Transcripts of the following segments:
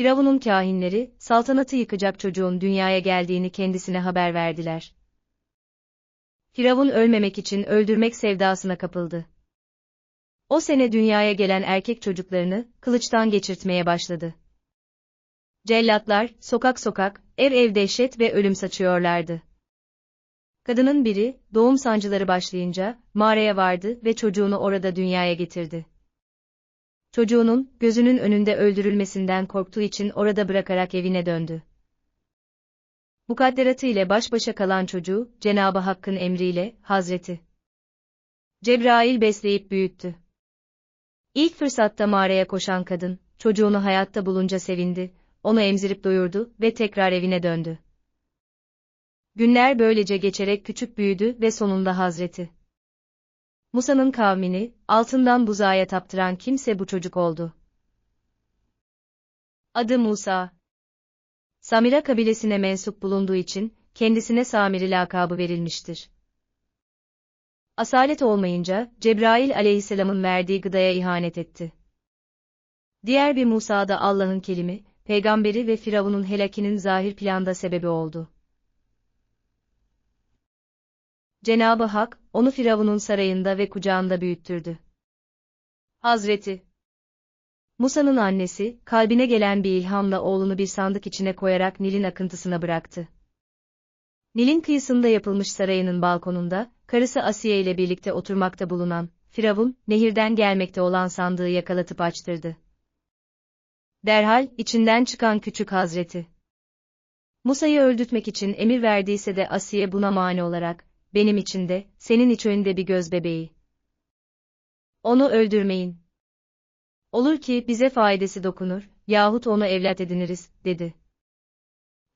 Firavun'un kahinleri, saltanatı yıkacak çocuğun dünyaya geldiğini kendisine haber verdiler. Firavun ölmemek için öldürmek sevdasına kapıldı. O sene dünyaya gelen erkek çocuklarını kılıçtan geçirtmeye başladı. Cellatlar, sokak sokak, ev ev dehşet ve ölüm saçıyorlardı. Kadının biri, doğum sancıları başlayınca, mağaraya vardı ve çocuğunu orada dünyaya getirdi. Çocuğunun, gözünün önünde öldürülmesinden korktuğu için orada bırakarak evine döndü. Mukadderatı ile baş başa kalan çocuğu, Cenabı Hakk'ın emriyle, Hazreti Cebrail besleyip büyüttü. İlk fırsatta mağaraya koşan kadın, çocuğunu hayatta bulunca sevindi, onu emzirip doyurdu ve tekrar evine döndü. Günler böylece geçerek küçük büyüdü ve sonunda Hazreti Musa'nın kavmini, altından buzağa taptıran kimse bu çocuk oldu. Adı Musa. Samira kabilesine mensup bulunduğu için, kendisine Samiri lakabı verilmiştir. Asalet olmayınca, Cebrail aleyhisselamın verdiği gıdaya ihanet etti. Diğer bir Musa da Allah'ın kelimi, peygamberi ve Firavun'un helakinin zahir planda sebebi oldu. Cenabı Hak, onu Firavun'un sarayında ve kucağında büyüttürdü. Hazreti Musa'nın annesi, kalbine gelen bir ilhamla oğlunu bir sandık içine koyarak Nil'in akıntısına bıraktı. Nil'in kıyısında yapılmış sarayının balkonunda, karısı Asiye ile birlikte oturmakta bulunan, Firavun, nehirden gelmekte olan sandığı yakalatıp açtırdı. Derhal, içinden çıkan küçük Hazreti. Musa'yı öldürtmek için emir verdiyse de Asiye buna mani olarak, benim içinde, senin içinde bir göz bebeği. Onu öldürmeyin. Olur ki bize faydası dokunur, yahut onu evlat ediniriz, dedi.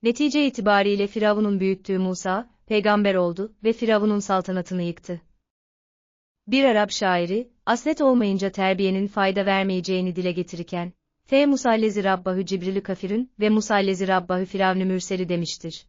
Netice itibariyle Firavun'un büyüttüğü Musa, peygamber oldu ve Firavun'un saltanatını yıktı. Bir Arap şairi, aslet olmayınca terbiyenin fayda vermeyeceğini dile getirirken, F. Musallezi Rabbahü Cibrilü Kafirün ve Musallezi Rabbahü Firavnü Mürseli demiştir.